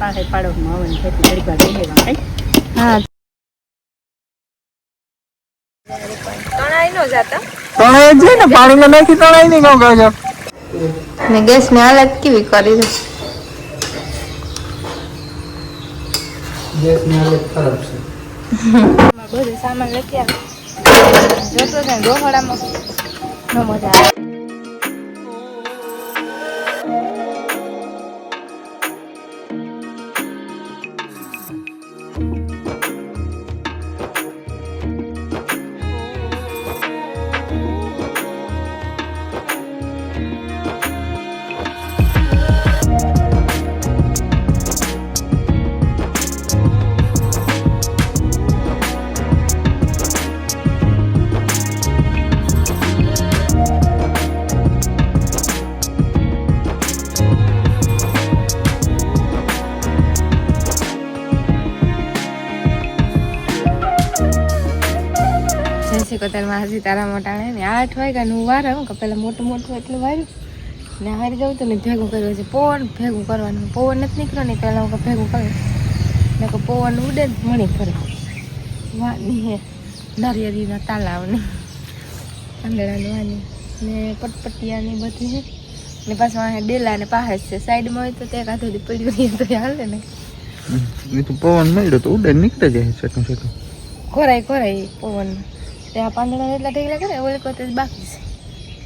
પાસે પાડોશમાં આવે ને ખેતી ઘડીક વાર લેવા કઈ. હા. તણાઈ નો જાતા? તણાઈ જ ને પાણીમાં નાખી તણાઈ નહીં કહું કહો ને ગેસની હાલત કેવી કરી છે? ગેસની હાલત ખરાબ છે. બધું સામાન લખી આવે. જોતો ને ગોહળામાં ન મજા આવે. શ્રી કતારમાં હજી તારા મોટાણે ને આઠ વાગ્યા નું વાર હું કે પેલા મોટું મોટું એટલું વાર્યું ને હારી જાઉં તો ને ભેગું કર્યું છે પવન ભેગું કરવાનું. પવન નથી નીકળ્યો ને પહેલાં હું કે ભેગું કરું. ને કે પવન ઉડે ને મણી ફરે વાની હે. નારિયેળીના તાલાવની. આંધળાની વાની. ને પટપટિયાની બધી છે ને પાછું અહીંયા ડેલા ને પાસે છે. સાઈડમાં હોય તો તે કાંધોથી પડ્યું રહી તો હાલે ને. તો પવન મળ્યો તો ઉડે નીકળે જાય છે છેટું. ખોરાય ખોરાય પવન. ત્યાં પાંદડા એટલા ઢેગલા કરે, ઓલી કોતે બાકી છે.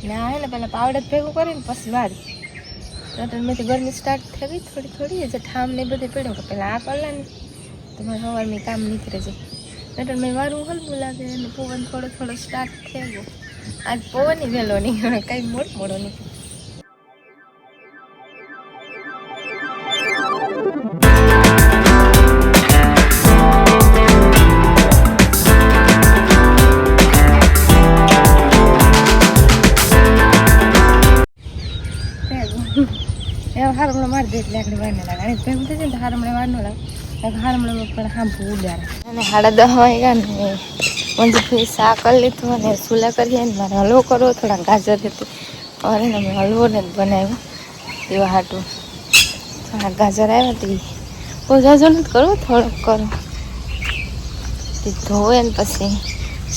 ને આ ને પહેલાં પાવડર ભેગું કરીને પછી વાળી. મેંથી ગરમી સ્ટાર્ટ થઈ ગઈ થોડી થોડી જે ઠામ ને બધું પડ્યું કે પહેલાં આ કરલા ને, તો મારે સવારમાં કામ નીકળે છે. રટન મેં વારું હલવું લાગે અને પવન થોડો થોડો સ્ટાર્ટ થઈ ગયો. આજ પવન વહેલો નહીં કંઈ મોટ મોડો નહીં. મારી દે એટલે આખડી વાર ના લાગે. અને ભેગું થશે ને હારમણે વાર ન લાગે. હારમણે પણ હાંભું ઉડાડે. અને સાડા દસ વાગ્યા ને મંજુભાઈ શાક કરી લીધું અને સુલા કરીએ ને મારે હલવો કરવો, થોડા ગાજર હતી. અને ને મેં હલવો ને બનાવ્યો. એવા હાટું. થોડા ગાજર આવ્યા હતી બહુ જાજો નથી કરવો, થોડોક કરો. તે ધોવે ને પછી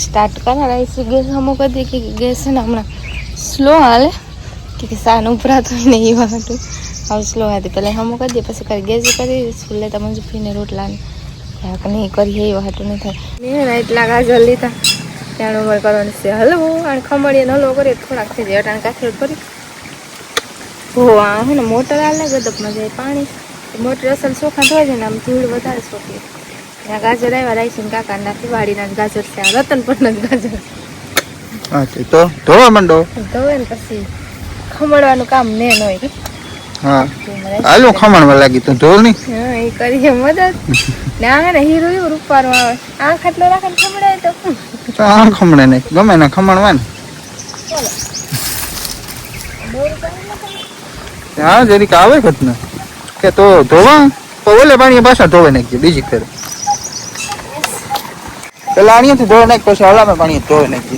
સ્ટાર્ટ કરાવીશું ગેસ અમુક હતી કે ગેસ છે ને હમણાં સ્લો હાલે. કે સાન ઉભરાતો ને એવા હતું હવે સ્લો હતી પહેલાં અમુક હતી પછી કરી ગેસ કરી સ્કૂલે તો ફીને રોટલા ને કરીએ એ હતું નહીં થાય. ને એટલા ગાજર લીધા. ત્યાં ઉમર કરવાની છે. હલવો અને ખમણીને હલવો કરીએ થોડાક થઈ જાય. અટાણ કાચર કરી. હો આ હે ને મોટર હાલે ગદપમાં જાય પાણી. મોટર અસલ ચોખા ધોઈ જાય ને આમ ધૂળ વધારે ચોખી ત્યાં ગાજર આવ્યા રાઈસન કાકા નાખી વાડીના જ ગાજર છે. આ રતન પણ ગાજર. તે ધોવા માંડો. ધોવે ને પછી ખમણવાનું કામ મેન ન હોય. હા. આલુ ખમણમાં લાગી તો. ઢોલની હા એ કરીએ મદદ. ના ને હીરો એવું રૂપારું આવે. આંખ આટલો રાખે ને તો. તો આ ખમણે ને ગમે ને ખમણવા ને હા જરીક આવે ઘટને. કે તો ધોવા? તો ઓલે પાણી પાછા ધોવે નાખજે બીજી ફેર. પેલા આણીયાથી ધોવે નાખ પછી હલામે પાણી ધોઈ નાખજે.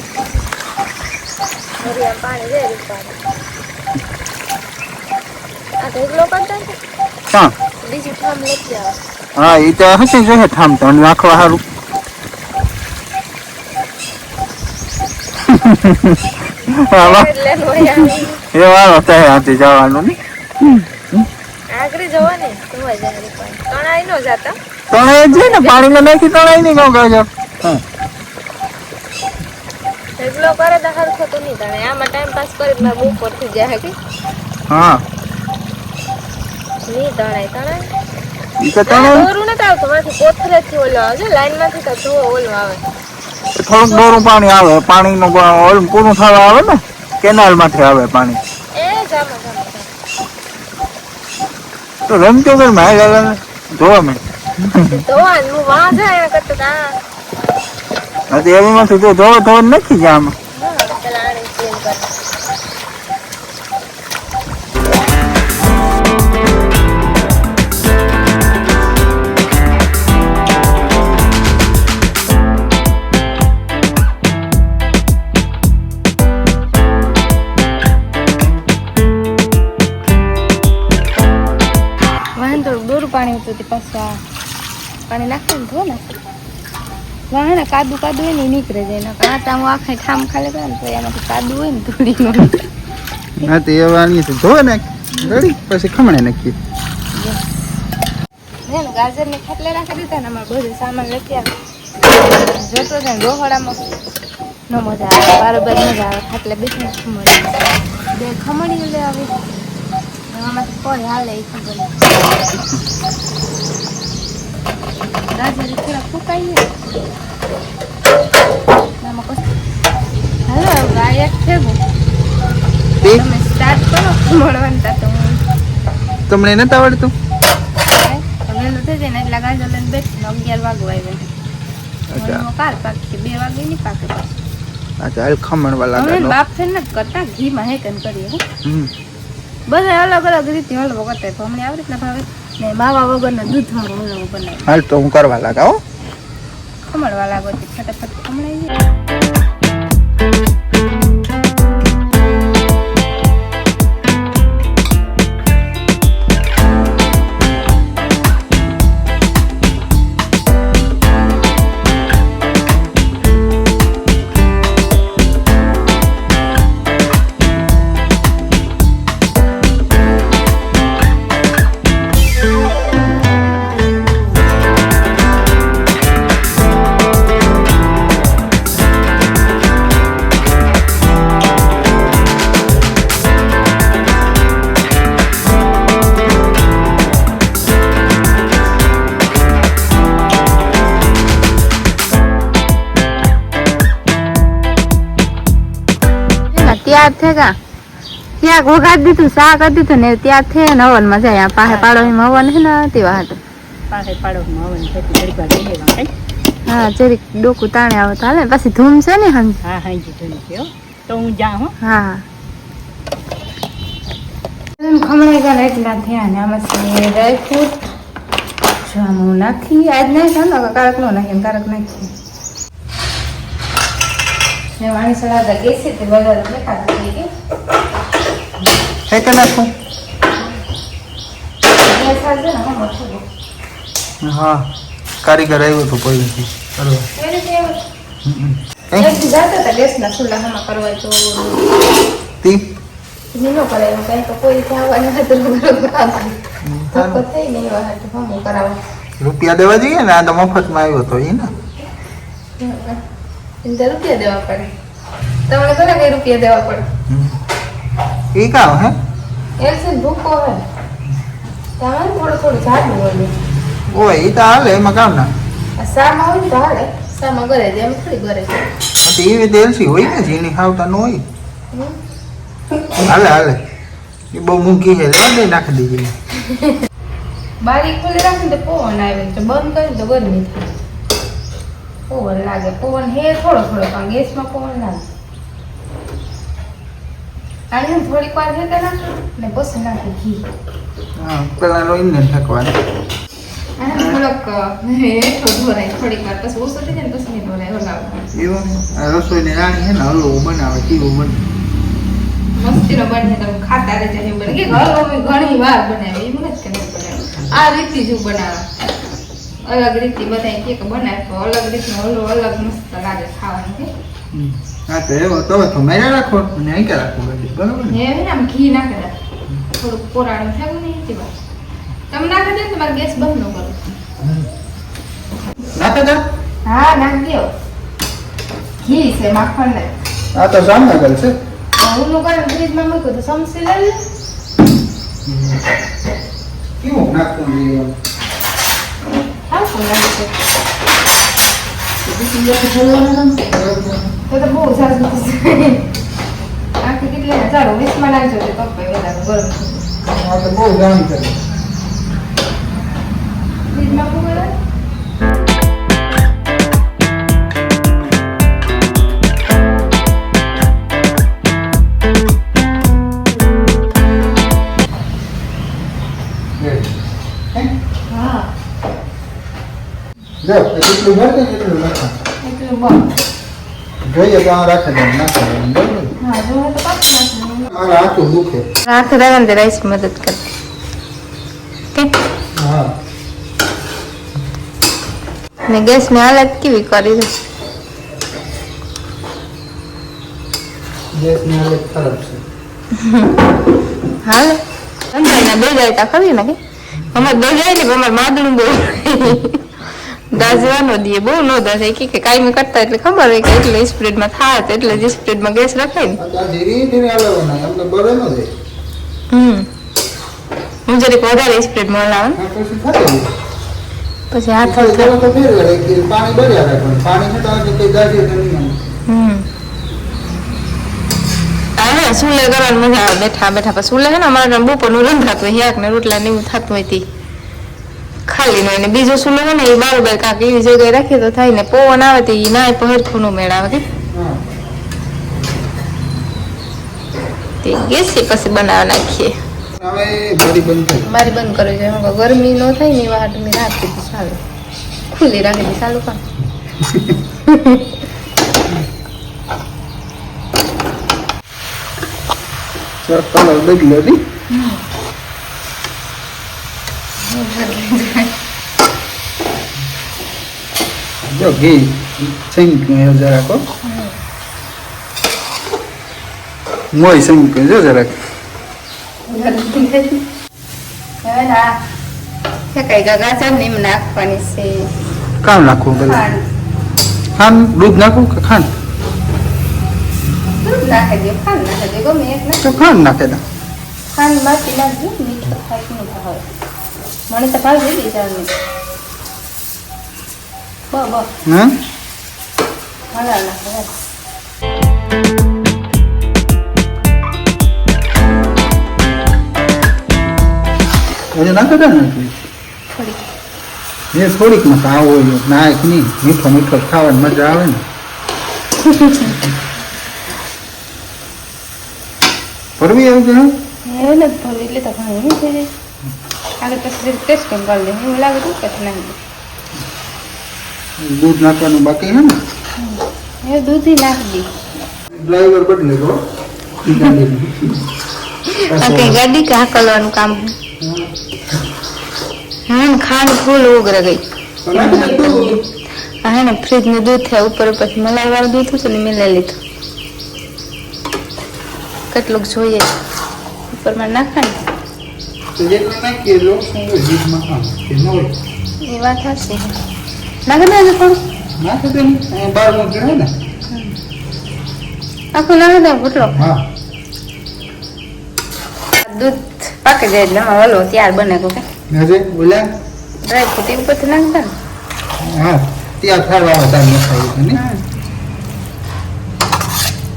પાણી રે રૂપારું આ તો એકલો કરતા છે હા. ઠામ હા એ તો હશે જોઈએ થામ તો નાખવા સારું એટલે. એ વાળો થાય હાથે જવાનું ને. આગળ તણાઈ નો જાતા. તણાઈ જ ને પાણીમાં નાખી તણાઈ નહીં કહું કહો હા. એકલો કરે તો હરખો તો નહીં તણે આમાં ટાઈમ પાસ કરી બહુ પરથી જાય કે? હા. નહીં તણાય દોરું નથી આવતું માંથી કોથરે થી ઓલો આવે છે લાઈનમાંથી તો ધો ઓલું આવે. થોડુંક દોરું પાણી આવે પાણીનું ગ- ઓલું પૂરું થવા આવે ને કેનાલમાંથી આવે પાણી. એ જામા જામા જામા. તો રમતો કર માય લાગે જોવા મેં ધોવાનું હું વાં જાય કરતા તો આ. નથી તો ધોવા ધોવા નથી જ પાણી ઉતરતી પાછા પાણી નાખીને ધો ને. વાહ ને કાદુ કાદુ હોય ને નીકળે જાય. ને આટા હું આખે ઠામ ખાલી કરે ને તો એમાંથી કાદુ હોય ને ધૂળીનો હા તો એ વાણી છે. ધો ને રેડી પછી ખમણે નાખીએ. ને ને ખાટલે રાખી દીધા ને અમારે બધું સામાન લખી આવે જોતો ને રોહડામાં. ન મજા આવે બારોબાર મજા આવે ખાટલે બેસીને ખમણ બે ખમણી લે આવી આમાંથી કોઈ હાલે એ ખબર ગાજર થોડા ફૂકાઈ ગયા. આમાં કશું હાલો ગાયક બહુ તમે સ્ટાર્ટ કરો મળવાનું તા હું. તમને નથી આવડતું? વહેલું થઈ જાય ને એટલે ગાજર લઈને બેઠી અગિયાર વાગવા આવ્યા. અચ્છા. કાર પાકે બે વાગે નહીં પાકે અચ્છા હાલ ખમણવા બાપ છે ને કરતા ઘીમાં હેકન કરીએ હમ. બધા અલગ અલગ રીતે હલવો કરતા તો અમને આવી રીતના ભાવે. ને માવા વગરનો દૂધ વાળો હલવો બનાવે. હાલ તો હું કરવા લાગા હો. ખમણવા લાગો છે. ફટાફટ ખમણાઈ જાય ત્યાર છે કા? ત્યાં ઘોઘાટ દીધું શાક કરી દીધું ને ત્યાં છે ને હવનમાં જાય. પાસે પાડોશીમાં હવન છે ને તે વાત. પાસે પાડોશમાં હવન કાંઈ? હા જરીક ડોકું તાણે આવે હાલે. પછી ધૂમ છે ને હા હા જી જોઈ છે તો હું જાઉં હો. હા હા. ખમણાઈ ગયા એટલા થયા ને આમાં છે ડ્રાયફ્રૂટ જામું નાખી. આજ નહીં છે ને કારક નો નાખી કારક નાખી ને વાણી સળાદા ગેસી તે થઈ હે કે નાખું. ગેસ આજે ને હા કારીગર આવ્યો તો પહેલેથી બરોબર એ રીતે એક જાતા હતા હમણાં કરવા તો. તી નીનો કરાયું કઈ તો કોઈ હતું થઈ નહીં હમું કરાવું રૂપિયા દેવા જઈએ ને આ તો મફતમાં આવ્યો તો એ ને. એને રૂપિયા દેવા પડે તમારે કોને કઈ રૂપિયા દેવા પડે એ કામ હે એલસી ભૂકો હે તમારે થોડું થોડું જાડું હોય ઓય એ તો હાલે એમાં કામ ના હોય તો હાલે સામાં ઘરે દે એમ થોડી ઘરે તો એવી એલસી હોય ને જેની ખાવતા ન હોય હાલે હાલે એ બહુ મૂકી છે લેવા દે નાખી દીધી બારી ખોલી રાખીને તો પવન આવે તો બંધ કરીને તો ગરમી થાય પવન લાગે. પવન હે થોડો થોડો પણ ગેસમાં પવન લાગે. અને થોડીક વાર છે તેના ને પછી નાખે ઘી. હા પેલા નો ઇન્જન ઠેકવાનું થોડોક હેઠો ઢોરાય થોડીક વાર. પછી ઓછો થઈ જાય ને પછી નહીં ઢોરાય હલાવવાનું. એવું આ રસોઈની રાણી છે ને હલવું બનાવે કેવું બને? મસ્તીનો બને તમે ખાતા રહેજો એવું બને. કે ઘર ઘણી વાર બનાવે એવું નથી કે નહીં બનાવે આ રીતથી જ બનાવે. અલગ રીતથી બધા કે બનાવે તો અલગ રીતનો હલવો અલગ મસ્ત લાગે ખાવાનું કે. હા તો એવો તો તો મેરા રાખો અને અહીં રાખો બધી ને? હે આમ ઘી નાખે થોડુંક પોરાણું થયું ને એથી વાત. તમે નાખી દે તમારે ગેસ બંધ ન કરો નાખે તા હા નાખી દો ઘી છે માખણ ને આ તો જામનગર છે. ઊનું કરીને ફ્રીજમાં મૂક્યું તો સમસી લઈ કેવું નાખતું તો તો બહુ સારું આખી કેટલી ચાલો વીસમાં નાખજો તો કપાય વધારે ગરમ આ તો બહુ જામ છે જો એટલું ભરતે એટલું એટલું જોઈએ તો આ રાખે હા નાખવાનું મારા હાથું દુખે. રાત રહેવાનું રાઈસ મદદ કર. હા. ને ગેસની હાલત કેવી કરી છે? ગેસની હાલત ખરાબ છે. હાલે? બે જાય તા ખરી ને કે? અમારે બે જાય ને અમારે માદળું બહુ દાજવાનો દીએ બહુ ન દાજે કે કે કાયમી કરતા એટલે ખબર હોય કે એટલે સ્પ્રેડમાં થાત એટલે જે સ્પ્રેડમાં ગેસ રખાય ને. ધીરે ધીરે હલાવવાના એમને બળે ન જાય હમ. હું જરીક વધારે સ્પ્રેડમાં હલાવું. પછી હાથ પાણી બળ્યા રાખવાનું પાણી નતા કે કઈ ગાડીએ નહીં હમ. સુલે કરવાની મજા આવે. બેઠા બેઠા. પછી સુલે છે ને અમારે બપોરનું રંધાતું યાક ને રોટલા ને એવું થતું હોય તી. ખાલી નો એને બીજું શું છે ને એ બરોબર કાંક એવી જગ્યાએ રાખીએ તો થાય ને પવન આવે તો એ ના હરખું નું મેળ આવે તે ગેસી પછી બનાવી નાખીએ. હવે ઘડી બંધ થઈ મારી બંધ કરવી જોઈએ ગરમી ન થાય ને એવા હાટ મેં રાખી દીધી ચાલુ. ખુલ્લી રાખી દીધી ચાલુ પણ. સર કલર બદલ્યો હતી જો ઘી શેંક જરાક. મોય શેંક જો જરાક. કામ નાખવું બધું? ખાંડ. દૂધ નાખવું કે ખાંડ? નાખી નાખી નાખ. તો ખાંડ નાખે દે ખાંડ બાકી નાખજો મીઠું મને તો ભાવ દીધી ચાલની બ બ હે હલા નાખો બસ. હજુ નાખે દે ને થોડી એ થોડીકમાં આવો નાખ નહીં મીઠો મીઠો ખાવાની મજા આવે ને ફરવી આવ્યું છે એ નથી થોડું એટલે તો ઘણું નહીં થઈ જાય આગળ પછી ટેસ્ટિંગ કરી દે એવું લાગે તો પછી નાખી દૂધ નાખવાનું બાકી છે ને? એ દૂધ નાખી દે. ડ્રાઈવર બદલે તો. કઈ ગાડી કે હાકલવાનું કામ હા ખાંડ ફૂલ ઉગરે ગઈ. હા ને ફ્રીજનું દૂધ થયા ઉપર પછી મલાઈ વાળું દૂધ હતું ને મિલાઈ લીધું. કેટલુંક જોઈએ. ઉપરમાં નાખે ને એ વાત હશે થોડું. નાખી દે ને ને. આખું નાખી દે ઘૂંટડો દૂધ પાકી જાય એટલે આમાં હલવો ત્યાર બને કો કે. હજે બોલ્યા? ડ્રાય ફ્રૂટ ઉપરથી નાખતા ને. હા ત્યાં ખાવા તાર નખાયું છે ને.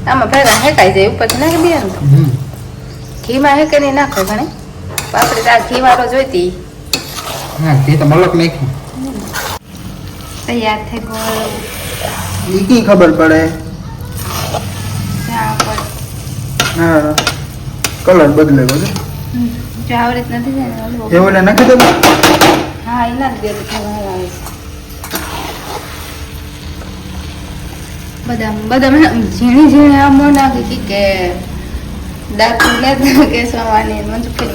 આમાં ભેગા હેકાઈ જાય ઉપરથી નાખી દે ને ઘીમાં હેકે નહીં નાખો ઘણે. આપણે તો આ ઘી વાળો જોઈતી. હા તે તો મલક નાખ્યું. તૈયાર થઈ ગયો. ઈ કી ખબર પડે? હા. કલર બદલે બધું. જો નથી જાય એવું નાખી દે હા દે ઝીણી ઝીણી આમ નાખી કે દાંત લેતા કે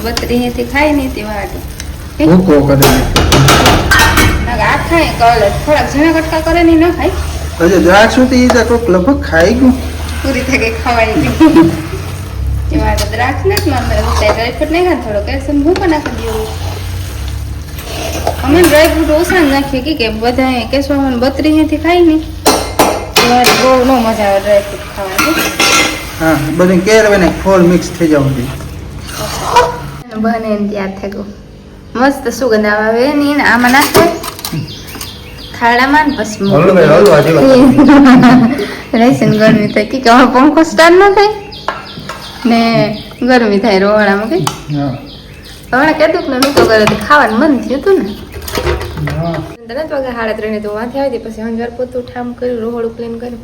બતરી ખાઈ નહીં તે વાત. ભૂકો કરે. આ ખાય કલર થોડાક ઝીણા કટકા કરે નહીં ન ખાય હજુ દ્રાક્ષ સુધી તો કોક લગભગ ખાઈ ગયું. પૂરી થઈ ખવાય ગઈ એમાં તો દ્રાક્ષ નથી મામલે ડ્રાયફ્રૂટ નહીં ખાય થોડો કેલ્શિયમ ભૂકો નાખી દેવું અમે ડ્રાયફ્રૂટ ઓછા જ નાખીએ કે કે બધા કેશવામાં બત્રી ખાઈ નહીં. ને એમાં બહુ ન મજા આવે ડ્રાયફ્રૂટ ખાવાની. હા બધું કેર ને ફોલ મિક્સ થઈ જવું જોઈએ બને ને તૈયાર થઈ ગયું. મસ્ત સુગંધ આવે ને આમાં નાખે. ને પછી. રહેશે ને ગરમી થાય. કે હવે પંખો સ્ટાર્ટ ન થાય? ને ગરમી થાય રોવાળામાં કઈ? હમણાં કીધું કે નહોતું કરે તો ખાવાનું મન થયું હતું ને. હા. વાગે સાડા ત્રણે તો વાંથી આવી પછી હંજર પોતું ઠામ કર્યું રોહળું ક્લીન કર્યું.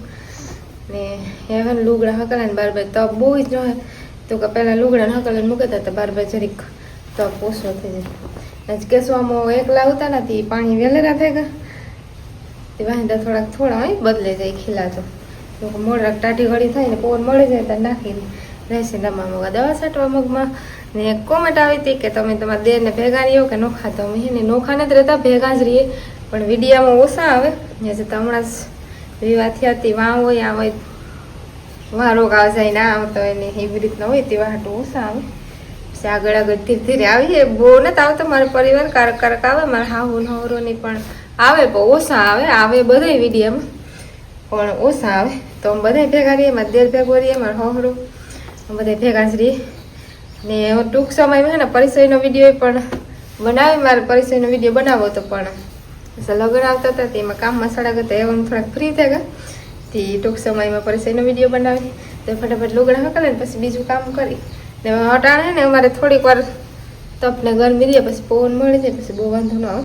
ને હેવન લુગડા હકલા ને બાર બાર તપ બહુ જ ન તો કે પહેલાં લુગડા હકલે મૂકતા હતા બાર બાર જરીક તો ઓછો થઈ જાય. આજ કેસવામાં એકલા આવતા નથી પાણી વેલેરા થઈ ગયા તે વાંધા થોડાક થોડા હોય બદલે જાય ખીલાતો તો મોડરાક ટાટી ઘડી થાય ને પવન મળી જાય ત્યાં નાખી રહેશે દમા મગા. દવા છાંટવા મગમાં ને એક કોમેન્ટ આવી હતી કે તમે તમારા દેરને ભેગા રહ્યો કે નોખા તો અમે ને નોખા નથી રહેતા, ભેગા જ રહીએ. પણ વિડીયામાં ઓછા આવે. જે છે તો હમણાં જ વિવાહ થયા હતી વાં હોય આ હોય, વાં રોગ આવ જાય ના આવતો હોય ને એવી રીતના હોય તે વાહટું ઓછા આવે. પછી આગળ આગળ ધીરે ધીરે આવીએ બહુ નથી આવતો મારો પરિવાર, કારક કારક આવે, મારા હાહુ નવરોની પણ આવે, પણ ઓછા આવે આવે બધા વિડીયામાં. પણ ઓછા આવે. તો અમે બધા ભેગા રહીએ, મારા દેર ભેગો રહીએ, મારા હોહરો બધા ભેગા જ રહીએ. ને હું ટૂંક સમયમાં ને પરિચયનો વીડિયો પણ બનાવી, મારે પરિચયનો વીડિયો બનાવો તો પણ. લગ્ન આવતા હતા, તેમાં કામ મસાળા ગયા એવા થોડાક ફ્રી થઈ ગયા તે ટૂંક સમયમાં પરિચયનો વીડિયો બનાવી. તો ફટાફટ લુગડા ને પછી બીજું કામ કરી. હવે ને અમારે થોડીક વાર તપને ગરમી રહે, પછી પવન મળી જાય પછી બહુ વાંધો ન આવે.